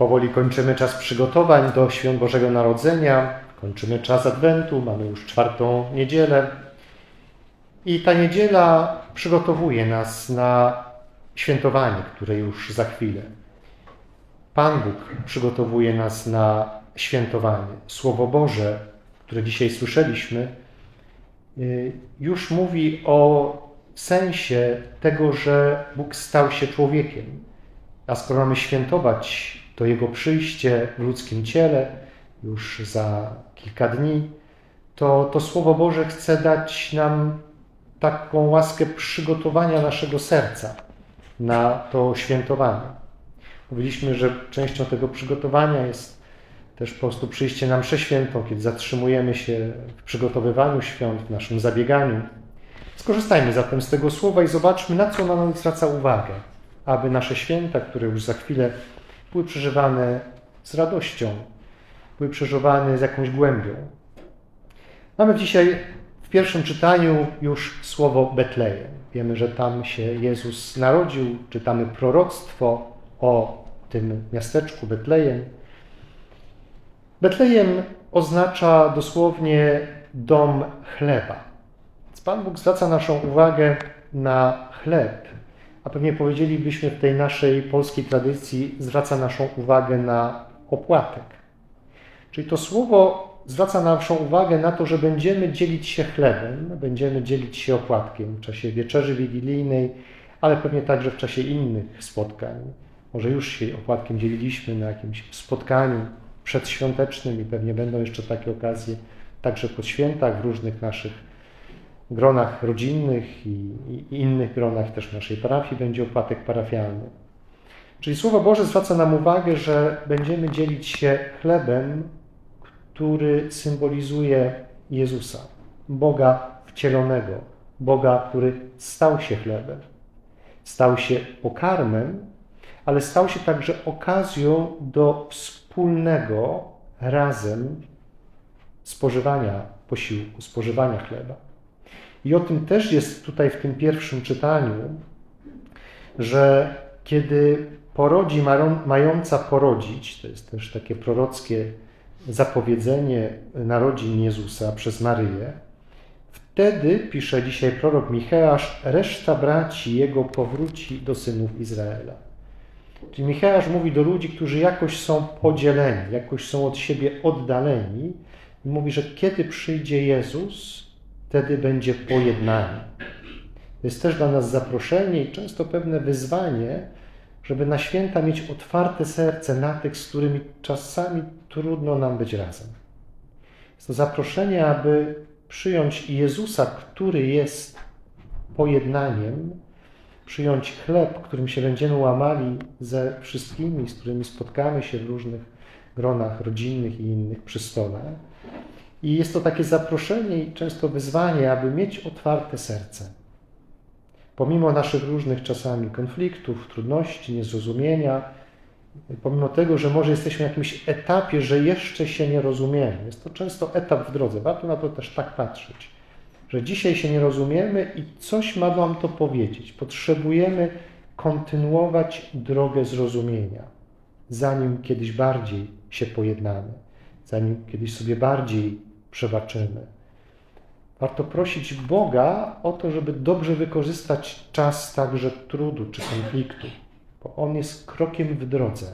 Powoli kończymy czas przygotowań do Świąt Bożego Narodzenia, kończymy czas Adwentu, mamy już czwartą niedzielę. I ta niedziela przygotowuje nas na świętowanie, które już za chwilę. Pan Bóg przygotowuje nas na świętowanie. Słowo Boże, które dzisiaj słyszeliśmy, y, już mówi o sensie tego, że Bóg stał się człowiekiem. A skoro mamy świętować to Jego przyjście w ludzkim ciele już za kilka dni, to, to Słowo Boże chce dać nam taką łaskę przygotowania naszego serca na to świętowanie. Mówiliśmy, że częścią tego przygotowania jest też po prostu przyjście na mszę świętą, kiedy zatrzymujemy się w przygotowywaniu świąt, w naszym zabieganiu. Skorzystajmy zatem z tego słowa i zobaczmy, na co nam zwraca uwagę, aby nasze święta, które już za chwilę były przeżywane z radością, były przeżywane z jakąś głębią. Mamy dzisiaj w pierwszym czytaniu już słowo Betlejem. Wiemy, że tam się Jezus narodził, czytamy proroctwo o tym miasteczku Betlejem. Betlejem oznacza dosłownie dom chleba. Więc Pan Bóg zwraca naszą uwagę na chleb, pewnie powiedzielibyśmy w tej naszej polskiej tradycji, zwraca naszą uwagę na opłatek. Czyli to słowo zwraca naszą uwagę na to, że będziemy dzielić się chlebem, będziemy dzielić się opłatkiem w czasie wieczerzy wigilijnej, ale pewnie także w czasie innych spotkań. Może już się opłatkiem dzieliliśmy na jakimś spotkaniu przedświątecznym i pewnie będą jeszcze takie okazje także po świętach w różnych naszych gronach rodzinnych i, i innych gronach też naszej parafii będzie opłatek parafialny. Czyli Słowo Boże zwraca nam uwagę, że będziemy dzielić się chlebem, który symbolizuje Jezusa, Boga wcielonego, Boga, który stał się chlebem, stał się pokarmem, ale stał się także okazją do wspólnego razem spożywania posiłku, spożywania chleba. I o tym też jest tutaj w tym pierwszym czytaniu, że kiedy porodzi mająca porodzić, to jest też takie prorockie zapowiedzenie narodzin Jezusa przez Maryję, wtedy, pisze dzisiaj prorok Micheasz, reszta braci jego powróci do synów Izraela. Czyli Micheasz mówi do ludzi, którzy jakoś są podzieleni, jakoś są od siebie oddaleni i mówi, że kiedy przyjdzie Jezus, wtedy będzie pojednanie. To jest też dla nas zaproszenie i często pewne wyzwanie, żeby na święta mieć otwarte serce na tych, z którymi czasami trudno nam być razem. Jest to zaproszenie, aby przyjąć Jezusa, który jest pojednaniem, przyjąć chleb, którym się będziemy łamali ze wszystkimi, z którymi spotkamy się w różnych gronach rodzinnych i innych przy stole. I jest to takie zaproszenie i często wyzwanie, aby mieć otwarte serce. Pomimo naszych różnych czasami konfliktów, trudności, niezrozumienia, pomimo tego, że może jesteśmy w jakimś etapie, że jeszcze się nie rozumiemy. Jest to często etap w drodze. Warto na to też tak patrzeć że dzisiaj się nie rozumiemy i coś ma Wam to powiedzieć. Potrzebujemy kontynuować drogę zrozumienia, zanim kiedyś bardziej się pojednamy, zanim kiedyś sobie bardziej przebaczymy. Warto prosić Boga o to, żeby dobrze wykorzystać czas także trudu czy konfliktu, bo on jest krokiem w drodze.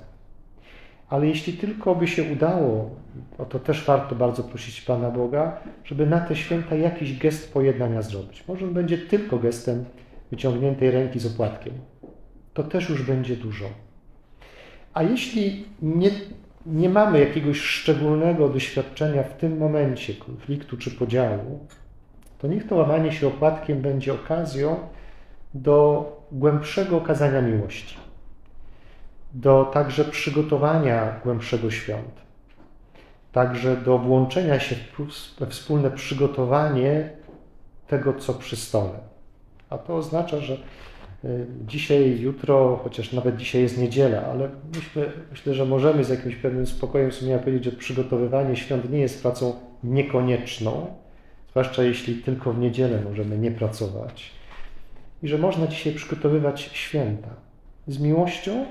Ale jeśli tylko by się udało, o to też warto bardzo prosić Pana Boga, żeby na te święta jakiś gest pojednania zrobić. Może on będzie tylko gestem wyciągniętej ręki z opłatkiem. To też już będzie dużo. A jeśli nie, nie mamy jakiegoś szczególnego doświadczenia w tym momencie konfliktu czy podziału, to niech to łamanie się opłatkiem będzie okazją do głębszego okazania miłości do także przygotowania głębszego świąt, także do włączenia się we wspólne przygotowanie tego, co przy stole. A to oznacza, że dzisiaj, jutro, chociaż nawet dzisiaj jest niedziela, ale myślę, myślę że możemy z jakimś pewnym spokojem sumienia powiedzieć, że przygotowywanie świąt nie jest pracą niekonieczną, zwłaszcza jeśli tylko w niedzielę możemy nie pracować. I że można dzisiaj przygotowywać święta z miłością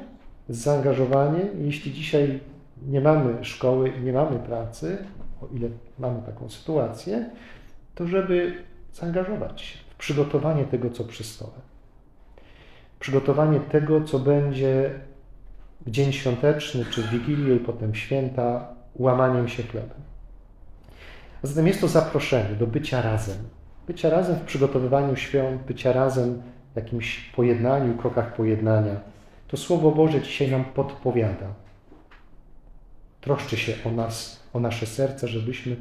z zaangażowaniem. Jeśli dzisiaj nie mamy szkoły i nie mamy pracy, o ile mamy taką sytuację, to żeby zaangażować się w przygotowanie tego, co przy stole. Przygotowanie tego, co będzie w dzień świąteczny, czy w Wigilię i potem święta, łamaniem się chlebem. A zatem jest to zaproszenie do bycia razem. Bycia razem w przygotowywaniu świąt, bycia razem w jakimś pojednaniu, krokach pojednania. To Słowo Boże dzisiaj nam podpowiada. Troszczy się o nas, o nasze serce, żebyśmy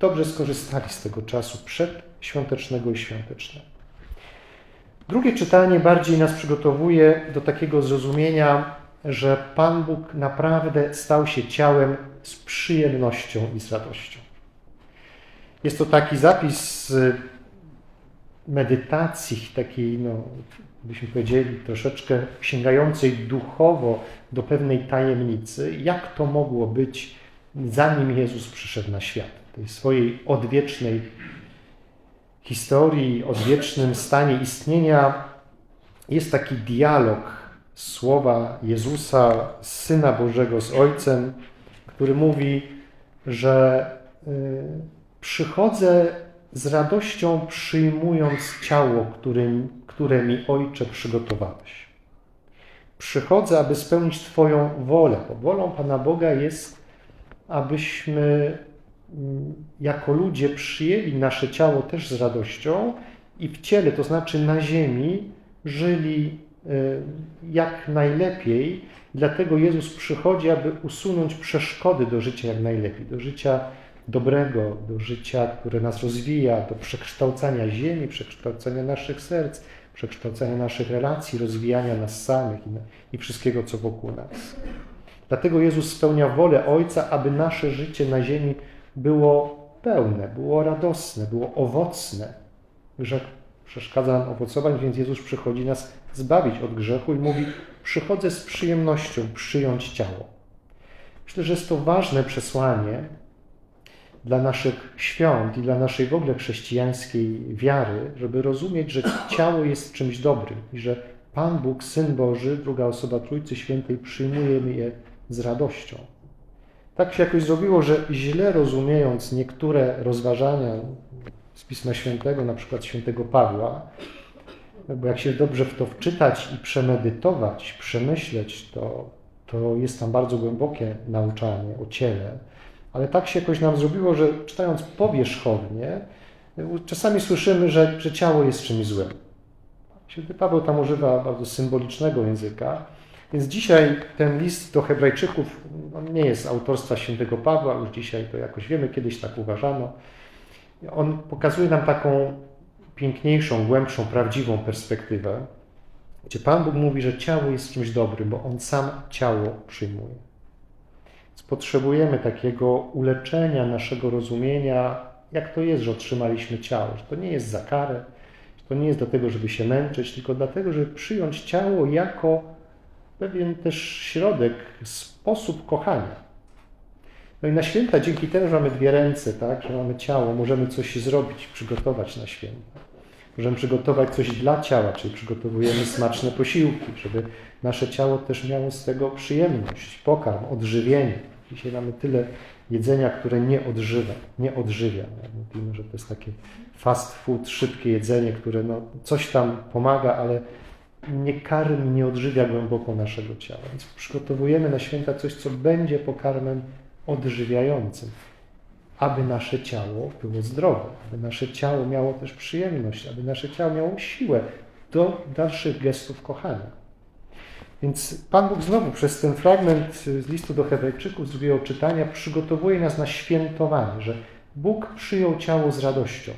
dobrze skorzystali z tego czasu przedświątecznego i świątecznego. Drugie czytanie bardziej nas przygotowuje do takiego zrozumienia, że Pan Bóg naprawdę stał się ciałem z przyjemnością i z radością. Jest to taki zapis z medytacji, takiej, no, byśmy powiedzieli, troszeczkę sięgającej duchowo do pewnej tajemnicy, jak to mogło być, zanim Jezus przyszedł na świat. Tej swojej odwiecznej historii, odwiecznym stanie istnienia jest taki dialog słowa Jezusa, Syna Bożego z Ojcem, który mówi, że y, przychodzę z radością przyjmując ciało, którym, które mi Ojcze przygotowałeś. Przychodzę, aby spełnić Twoją wolę, bo wolą Pana Boga jest, abyśmy jako ludzie przyjęli nasze ciało też z radością i w ciele, to znaczy na ziemi, żyli y, jak najlepiej. Dlatego Jezus przychodzi, aby usunąć przeszkody do życia jak najlepiej, do życia dobrego, do życia, które nas rozwija, do przekształcania ziemi, przekształcania naszych serc, przekształcania naszych relacji, rozwijania nas samych i wszystkiego, co wokół nas. Dlatego Jezus spełnia wolę Ojca, aby nasze życie na ziemi było pełne, było radosne, było owocne. Grzech przeszkadza nam owocować, więc Jezus przychodzi nas zbawić od grzechu i mówi: Przychodzę z przyjemnością przyjąć ciało. Myślę, że jest to ważne przesłanie, dla naszych świąt i dla naszej w ogóle chrześcijańskiej wiary, żeby rozumieć, że ciało jest czymś dobrym i że Pan Bóg, Syn Boży, druga osoba Trójcy Świętej, przyjmuje je z radością. Tak się jakoś zrobiło, że źle rozumiejąc niektóre rozważania z Pisma Świętego, na przykład świętego Pawła, bo jak się dobrze w to wczytać i przemedytować, przemyśleć, to, to jest tam bardzo głębokie nauczanie o ciele, ale tak się jakoś nam zrobiło, że czytając powierzchownie, czasami słyszymy, że, że ciało jest czymś złym. Święty Paweł tam używa bardzo symbolicznego języka, więc dzisiaj ten list do Hebrajczyków on nie jest autorstwa świętego Pawła, już dzisiaj to jakoś wiemy, kiedyś tak uważano. On pokazuje nam taką piękniejszą, głębszą, prawdziwą perspektywę, gdzie Pan Bóg mówi, że ciało jest czymś dobrym, bo On sam ciało przyjmuje. Potrzebujemy takiego uleczenia naszego rozumienia, jak to jest, że otrzymaliśmy ciało, że to nie jest za karę, że to nie jest dlatego, żeby się męczyć, tylko dlatego, żeby przyjąć ciało jako pewien też środek, sposób kochania. No i na święta dzięki temu, że mamy dwie ręce, tak, że mamy ciało, możemy coś zrobić, przygotować na święta. Możemy przygotować coś dla ciała, czyli przygotowujemy smaczne posiłki, żeby nasze ciało też miało z tego przyjemność, pokarm, odżywienie. Dzisiaj mamy tyle jedzenia, które nie odżywa, nie odżywia. Mówimy, że to jest takie fast food, szybkie jedzenie, które no, coś tam pomaga, ale nie karmi, nie odżywia głęboko naszego ciała. Więc przygotowujemy na święta coś, co będzie pokarmem odżywiającym, aby nasze ciało było zdrowe, aby nasze ciało miało też przyjemność, aby nasze ciało miało siłę do dalszych gestów kochania. Więc Pan Bóg znowu przez ten fragment z listu do Hebrajczyków, z drugiego czytania, przygotowuje nas na świętowanie, że Bóg przyjął ciało z radością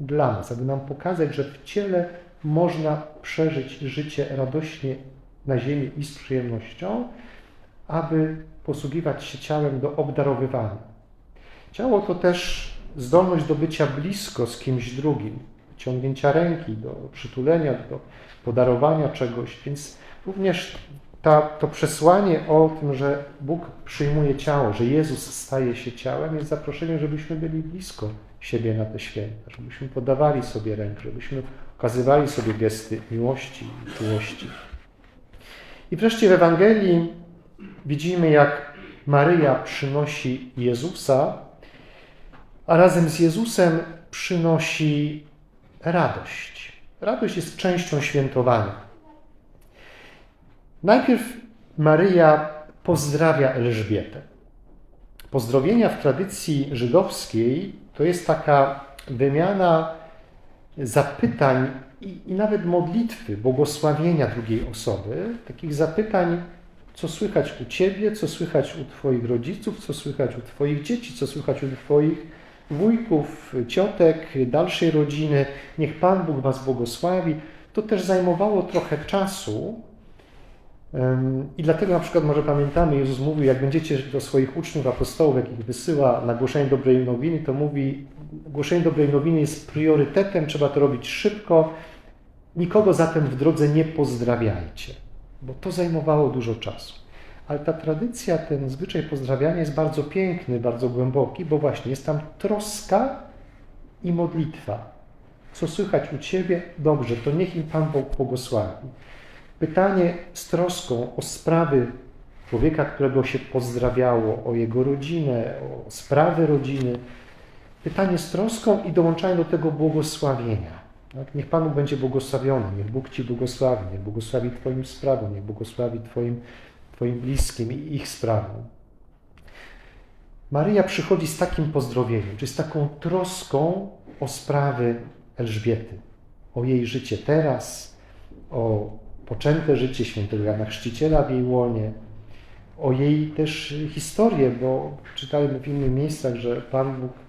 dla nas, aby nam pokazać, że w ciele można przeżyć życie radośnie na ziemi i z przyjemnością, aby posługiwać się ciałem do obdarowywania. Ciało to też zdolność do bycia blisko z kimś drugim, ciągnięcia ręki, do przytulenia, do podarowania czegoś, więc Również ta, to przesłanie o tym, że Bóg przyjmuje ciało, że Jezus staje się ciałem, jest zaproszeniem, żebyśmy byli blisko siebie na te święta, żebyśmy podawali sobie rękę, żebyśmy okazywali sobie gesty miłości i czułości. I wreszcie w Ewangelii widzimy, jak Maryja przynosi Jezusa, a razem z Jezusem przynosi radość. Radość jest częścią świętowania. Najpierw Maryja pozdrawia Elżbietę. Pozdrowienia w tradycji żydowskiej to jest taka wymiana zapytań i, i, nawet modlitwy, błogosławienia drugiej osoby, takich zapytań, co słychać u Ciebie, co słychać u Twoich rodziców, co słychać u Twoich dzieci, co słychać u Twoich wujków, ciotek, dalszej rodziny. Niech Pan Bóg Was błogosławi. To też zajmowało trochę czasu, i dlatego na przykład może pamiętamy, Jezus mówił, jak będziecie do swoich uczniów, apostołów, jakich wysyła na głoszenie dobrej nowiny, to mówi, głoszenie dobrej nowiny jest priorytetem, trzeba to robić szybko, nikogo zatem w drodze nie pozdrawiajcie, bo to zajmowało dużo czasu. Ale ta tradycja, ten zwyczaj pozdrawiania jest bardzo piękny, bardzo głęboki, bo właśnie jest tam troska i modlitwa. Co słychać u Ciebie? Dobrze, to niech im Pan Bóg błogosławi. Pytanie z troską o sprawy człowieka, którego się pozdrawiało, o jego rodzinę, o sprawy rodziny. Pytanie z troską i dołączają do tego błogosławienia. Tak? Niech Panu będzie błogosławiony, niech Bóg Ci błogosławi, niech błogosławi Twoim sprawom, niech błogosławi Twoim, Twoim bliskim i ich sprawom. Maryja przychodzi z takim pozdrowieniem, czyli z taką troską o sprawy Elżbiety, o jej życie teraz, o poczęte życie świętego Jana Chrzciciela w jej łonie, o jej też historię, bo czytałem w innych miejscach, że Pan Bóg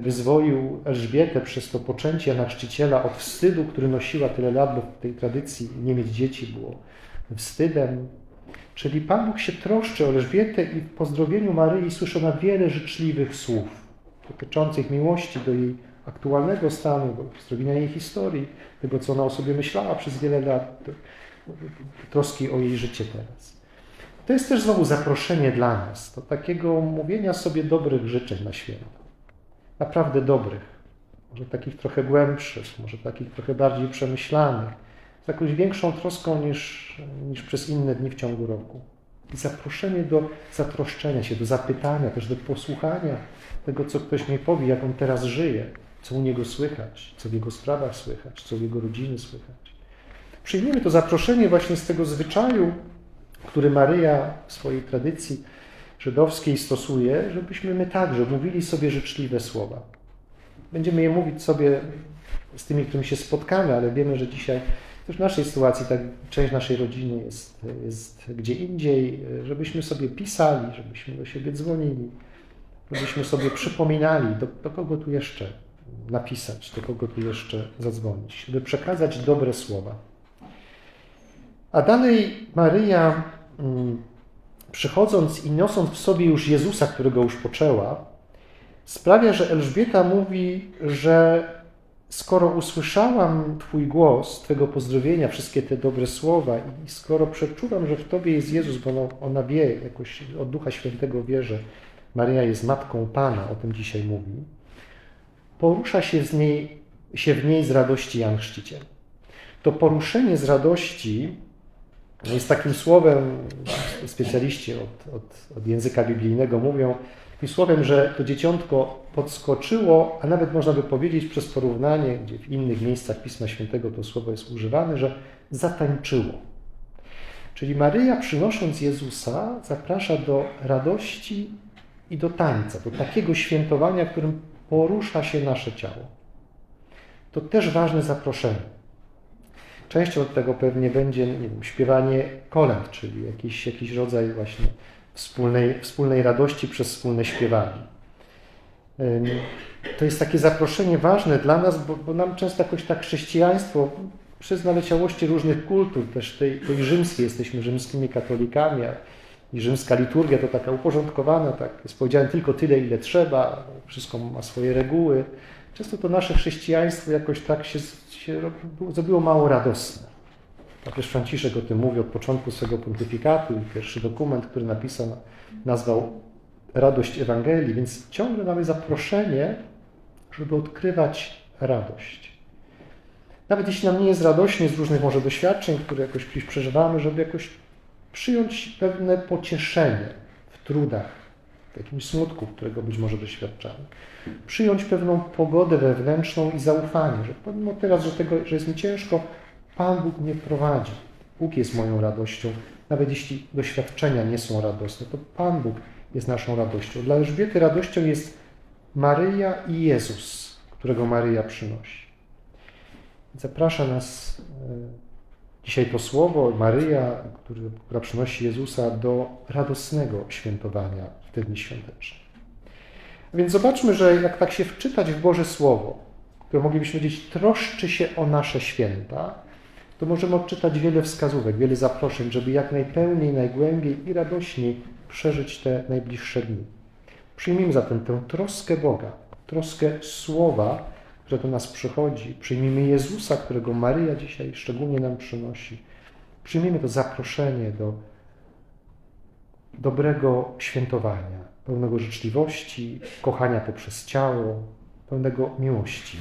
wyzwolił Elżbietę przez to poczęcie Jana Chrzciciela od wstydu, który nosiła tyle lat, bo w tej tradycji nie mieć dzieci było wstydem. Czyli Pan Bóg się troszczy o Elżbietę i w pozdrowieniu Maryi słyszono wiele życzliwych słów dotyczących miłości do jej aktualnego stanu, do pozdrowienia jej historii, tego, co ona o sobie myślała przez wiele lat, troski o jej życie teraz. To jest też znowu zaproszenie dla nas, do takiego mówienia sobie dobrych życzeń na święto. Naprawdę dobrych. Może takich trochę głębszych, może takich trochę bardziej przemyślanych, z jakąś większą troską niż, niż przez inne dni w ciągu roku. I zaproszenie do zatroszczenia się, do zapytania, też do posłuchania tego, co ktoś mi powie, jak on teraz żyje, co u niego słychać, co w jego sprawach słychać, co w jego rodziny słychać. Przyjmiemy to zaproszenie właśnie z tego zwyczaju, który Maryja w swojej tradycji żydowskiej stosuje, żebyśmy my także mówili sobie życzliwe słowa. Będziemy je mówić sobie z tymi, którymi się spotkamy, ale wiemy, że dzisiaj też w naszej sytuacji tak część naszej rodziny jest, jest gdzie indziej, żebyśmy sobie pisali, żebyśmy do siebie dzwonili, żebyśmy sobie przypominali, do, do kogo tu jeszcze napisać, do kogo tu jeszcze zadzwonić, by przekazać dobre słowa. A dalej Maryja, mm, przychodząc i niosąc w sobie już Jezusa, którego już poczęła, sprawia, że Elżbieta mówi, że skoro usłyszałam Twój głos, Twego pozdrowienia, wszystkie te dobre słowa i skoro przeczuwam, że w Tobie jest Jezus, bo ona, ona wie, jakoś od Ducha Świętego wie, że Maryja jest Matką Pana, o tym dzisiaj mówi, porusza się, z niej, się w niej z radości Jan Chrzciciel. To poruszenie z radości jest takim słowem, specjaliści od, od, od języka biblijnego mówią, takim słowem, że to dzieciątko podskoczyło, a nawet można by powiedzieć przez porównanie, gdzie w innych miejscach Pisma Świętego to słowo jest używane, że zatańczyło. Czyli Maryja przynosząc Jezusa zaprasza do radości i do tańca, do takiego świętowania, którym porusza się nasze ciało. To też ważne zaproszenie. Częścią tego pewnie będzie nie wiem, śpiewanie kolęd, czyli jakiś, jakiś rodzaj właśnie wspólnej, wspólnej radości przez wspólne śpiewanie. To jest takie zaproszenie ważne dla nas, bo, bo nam często jakoś tak chrześcijaństwo przez naleciałości różnych kultur, też tej, tej rzymskiej, jesteśmy rzymskimi katolikami, i rzymska liturgia to taka uporządkowana, tak jest powiedziane tylko tyle, ile trzeba, wszystko ma swoje reguły. Często to nasze chrześcijaństwo jakoś tak się się zrobiło mało radosne. Papież Franciszek o tym mówi od początku swego pontyfikatu i pierwszy dokument, który napisał, nazwał Radość Ewangelii, więc ciągle mamy zaproszenie, żeby odkrywać radość. Nawet jeśli nam nie jest radośnie z różnych może doświadczeń, które jakoś gdzieś przeżywamy, żeby jakoś Przyjąć pewne pocieszenie w trudach, jakimś smutku, którego być może doświadczamy. Przyjąć pewną pogodę wewnętrzną i zaufanie, że pomimo teraz, że, tego, że jest mi ciężko, Pan Bóg mnie prowadzi. Bóg jest moją radością. Nawet jeśli doświadczenia nie są radosne, to Pan Bóg jest naszą radością. Dla Elżbiety radością jest Maryja i Jezus, którego Maryja przynosi. Zaprasza nas e, dzisiaj to słowo, Maryja, która przynosi Jezusa do radosnego świętowania w te dni świąteczne. Więc zobaczmy, że jak tak się wczytać w Boże Słowo, które moglibyśmy powiedzieć troszczy się o nasze święta, to możemy odczytać wiele wskazówek, wiele zaproszeń, żeby jak najpełniej, najgłębiej i radośniej przeżyć te najbliższe dni. Przyjmijmy zatem tę troskę Boga, troskę Słowa, które do nas przychodzi. Przyjmijmy Jezusa, którego Maryja dzisiaj szczególnie nam przynosi. Przyjmijmy to zaproszenie do dobrego świętowania, pełnego życzliwości, kochania poprzez ciało, pełnego miłości.